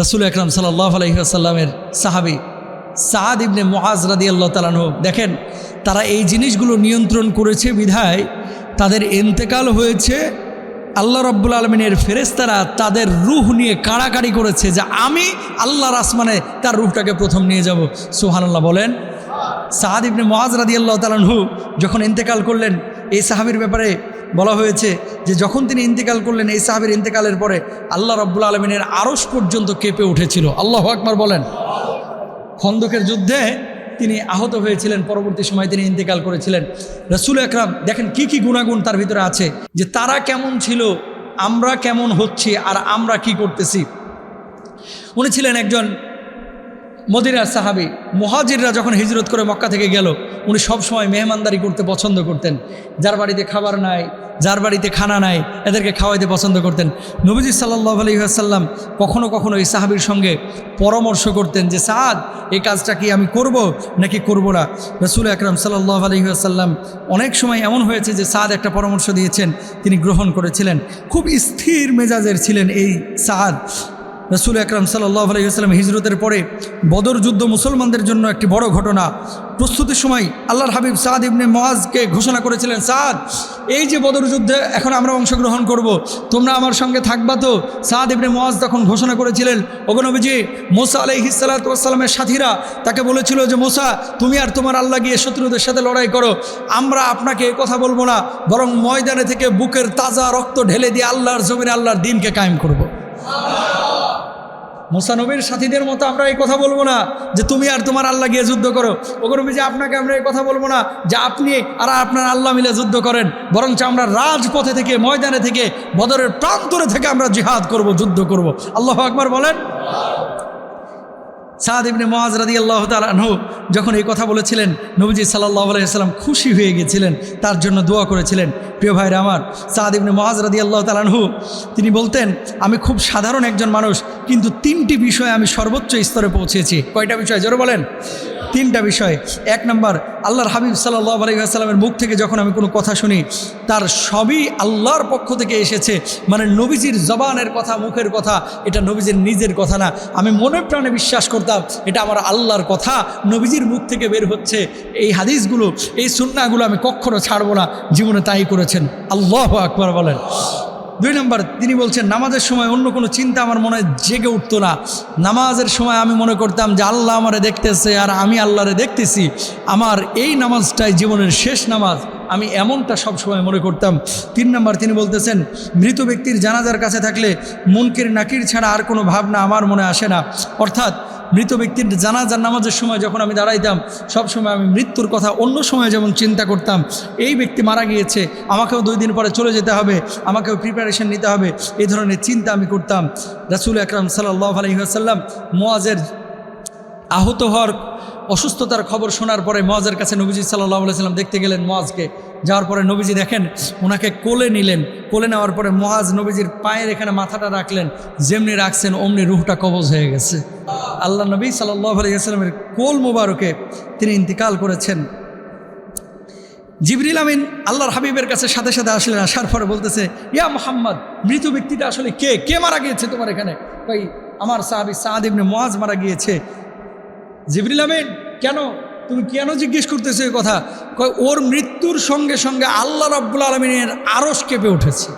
রসুল আকরাম সাল্লাহ আলহিহাসাল্লামের সাহাবি সাদ ইবনে মোয়াজ রাদি আল্লাহ তালানহ দেখেন, তারা এই জিনিসগুলো নিয়ন্ত্রণ করেছে বিধায় তাদের এন্তেকাল হয়েছে, আল্লাহ রব্বুল আলমিনের ফেরেস্তারা তাদের রুহ নিয়ে কাড়াকাড়ি করেছে যে আমি আল্লাহর আসমানে তার রুহটাকে প্রথম নিয়ে যাব। সুহানাল্লাহ বলেন সাহাদ ইবনে মোয়াজ রাদি আল্লাহ তালানহু যখন ইন্তেকাল করলেন, এই সাহাবির ব্যাপারে বলা হয়েছে যে যখন তিনি ইন্তেকাল করলেন, এই সাহাবির ইন্তেকালের পরে আল্লাহ রব্বুল আলমিনের আরস পর্যন্ত কেঁপে উঠেছিল। আল্লাহ আকবার বলেন। খন্দকের যুদ্ধে তিনি আহত হয়েছিলেন, পরবর্তী সময় তিনি ইন্তেকাল করেছিলেন। রসুল আকরাম, দেখেন কি কি গুণাগুণ তার ভিতরে আছে, যে তারা কেমন ছিল, আমরা কেমন হচ্ছি, আর আমরা কি করতেছি। উনি ছিলেন একজন মদিনার সাহাবি। মহাজিররা যখন হিজরত করে মক্কা থেকে গেল উনি সবসময় মেহমানদারি করতে পছন্দ করতেন। যার বাড়িতে খাবার নাই, যার বাড়িতে খানা নাই, এদেরকে খাওয়াইতে পছন্দ করতেন। নবীজি সাল্লাহ আলহিহাসাল্লাম কখনো কখনো এই সাহাবির সঙ্গে পরামর্শ করতেন যে, সাদ, এই কাজটা কি আমি করব নাকি করব না? রসুল আকরম সাল্লাহ আলহিহাসাল্লাম অনেক সময় এমন হয়েছে যে, সাদ একটা পরামর্শ দিয়েছেন, তিনি গ্রহণ করেছিলেন। খুব স্থির মেজাজের ছিলেন এই সাদ। রসুল আকরম সাল্লাহ আলহিহাস্লাম হিজরতের পরে বদর যুদ্ধ মুসলমানদের জন্য একটি বড় ঘটনা। প্রস্তুতির সময় আল্লাহর হাবিব সাদ ইবনে মোয়াজকে ঘোষণা করেছিলেন, সাদ, এই যে বদর যুদ্ধে এখন আমরা অংশগ্রহণ করব। তোমরা আমার সঙ্গে থাকবা তো? সাদ ইবনে মোয়াজ তখন ঘোষণা করেছিলেন ওগনবীজি মোসা আলহিসাল্লামের সাথীরা তাকে বলেছিল যে, মোসা, তুমি আর তোমার আল্লাহ গিয়ে শত্রুদের সাথে লড়াই করো। আমরা আপনাকে এ কথা বলব না, বরং ময়দানে থেকে বুকের তাজা রক্ত ঢেলে দিয়ে আল্লাহর জমিনে আল্লাহর দিনকে কায়েম করব। মোসানবীর সাথীদের মতো আমরা এই কথা বলব না যে তুমি আর তোমার আল্লাহ গিয়ে যুদ্ধ করো। ওগুলো যে আপনাকে আমরা এই কথা বলব না যে আপনি আর আপনার আল্লাহ মিলে যুদ্ধ করেন। বরঞ্চ আমরা রাজপথে থেকে, ময়দানে থেকে, বদরের প্রান্তরে থেকে আমরা জিহাদ করব, যুদ্ধ করব। আল্লাহ আকবর বলেন? সাদ ইবনে মহাজ রাদি আল্লাহ তালু যখন এই কথা বলেছিলেন, নবীজি সাল্লাহ আলাইসাল্লাম খুশি হয়ে গেছিলেন, তার জন্য দোয়া করেছিলেন। প্রিয় ভাইরা আমার, সাদ ইবনে মহাজ রাদি আল্লাহ তালানহু তিনি বলতেন, আমি খুব সাধারণ একজন মানুষ, কিন্তু তিনটি বিষয়ে আমি সর্বোচ্চ স্তরে পৌঁছেছি। কয়টা বিষয়? জোরে বলেন। তিনটা বিষয়। এক নম্বর, আল্লাহর হাবিব সাল্লাহ আলাইসাল্লামের মুখ থেকে যখন আমি কোনো কথা শুনি, তার সবই আল্লাহর পক্ষ থেকে এসেছে। মানে নবীজির জবানের কথা, মুখের কথা, এটা নবীজির নিজের কথা না। আমি মনে প্রাণে বিশ্বাস করতাম, এটা আমার আল্লাহর কথা। নবীজির মুখ থেকে বের হচ্ছে এই হাদিসগুলো, এই সুন্নাগুলো আমি কখনো ছাড়বো না। জীবনে তাই করেছেন। আল্লাহ আকবর বলেন। দুই নম্বর, তিনি বলছেন, নামাজের সময় অন্য কোনো চিন্তা আমার মনে জেগে উঠতো না। নামাজের সময় আমি মনে করতাম যে আল্লাহ আমারে দেখতেছে আর আমি আল্লাহরে দেখতেছি। আমার এই নামাজটাই জীবনের শেষ নামাজ। আমি এমনটা সব সময় মনে করতাম। তিন নম্বর, তিনি বলতেছেন, মৃত ব্যক্তির জানাজার কাছে থাকলে মুনকির নাকির ছাড়া আর কোনো ভাবনা আমার মনে আসে না। অর্থাৎ মৃত ব্যক্তির জানাজার নামাজের সময় যখন আমি দাঁড়াইতাম, সব সময় আমি মৃত্যুর কথা অন্য সময় যেমন চিন্তা করতাম, এই ব্যক্তি মারা গিয়েছে, আমাকেও দুই দিন পরে চলে যেতে হবে, আমাকেও প্রিপারেশন নিতে হবে এই ধরনের চিন্তা আমি করতাম। রাসুল আকরাম সাল্লাহ আলহিহাসাল্লাম মোয়াজের আহত হওয়ার অসুস্থতার খবর শোনার পরে মহাজের কাছে নবীজি সাল্লাহ সাল্লাম দেখতে গেলেন মহাজকে। যাওয়ার পরে নবীজি দেখেন ওনাকে কোলে নিলেন। কোলে নেওয়ার পরে মহাজ নবীজির পায়ের এখানে মাথাটা রাখলেন, যেমনি রাখছেন, অমনি রুহটা কবজ হয়ে গেছে। আল্লাহ নবী সাল্লাহ আলিয়াস্লামের কোল মুবারকে তিনি ইন্তিকাল করেছেন। জিবরিল আমিন আল্লাহর হাবিবের কাছে সাথে সাথে আসলেন, আসার পরে বলতেছে, ইয়া মোহাম্মদ, মৃত ব্যক্তিটা আসলে কে? কে মারা গিয়েছে তোমার এখানে? কই আমার সাহাবি সাদ ইবনে মোয়াজ মারা গিয়েছে। জিবরিল আমিন, কেন? তুমি কেন জিজ্ঞেস করতেছো এই কথা? কয়, ওর মৃত্যুর সঙ্গে সঙ্গে আল্লাহ রব্বুল আলমিনের আরস কেঁপে উঠেছে।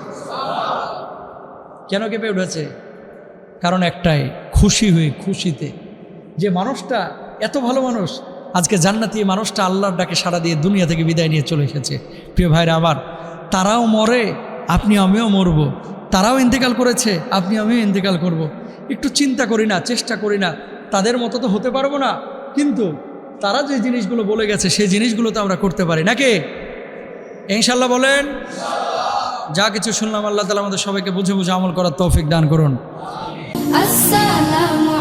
কেন কেঁপে উঠেছে? কারণ একটাই, খুশি হয়ে খুশিতে। যে মানুষটা এত ভালো মানুষ, আজকে জান্নাতি মানুষটা আল্লাহর ডাকে সাড়া দিয়ে দুনিয়া থেকে বিদায় নিয়ে চলে এসেছে। প্রিয় ভাইরা আমার, তারাও মরে, আপনি আমিও মরব। তারাও ইন্তেকাল করেছে, আপনি আমিও ইন্তেকাল করব। একটু চিন্তা করি না, চেষ্টা করি না। তাদের মতো তো হতে পারব না। কিন্তু তারা যে জিনিসগুলো বলে গেছে সেই জিনিসগুলো তো আমরা করতে পারি নাকি? ইনশাল্লাহ বলেন। যা কিছু শুনলাম আল্লাহ তালা আমাদের সবাইকে বুঝে বুঝে আমল করার তৌফিক দান করুন। আসসালামু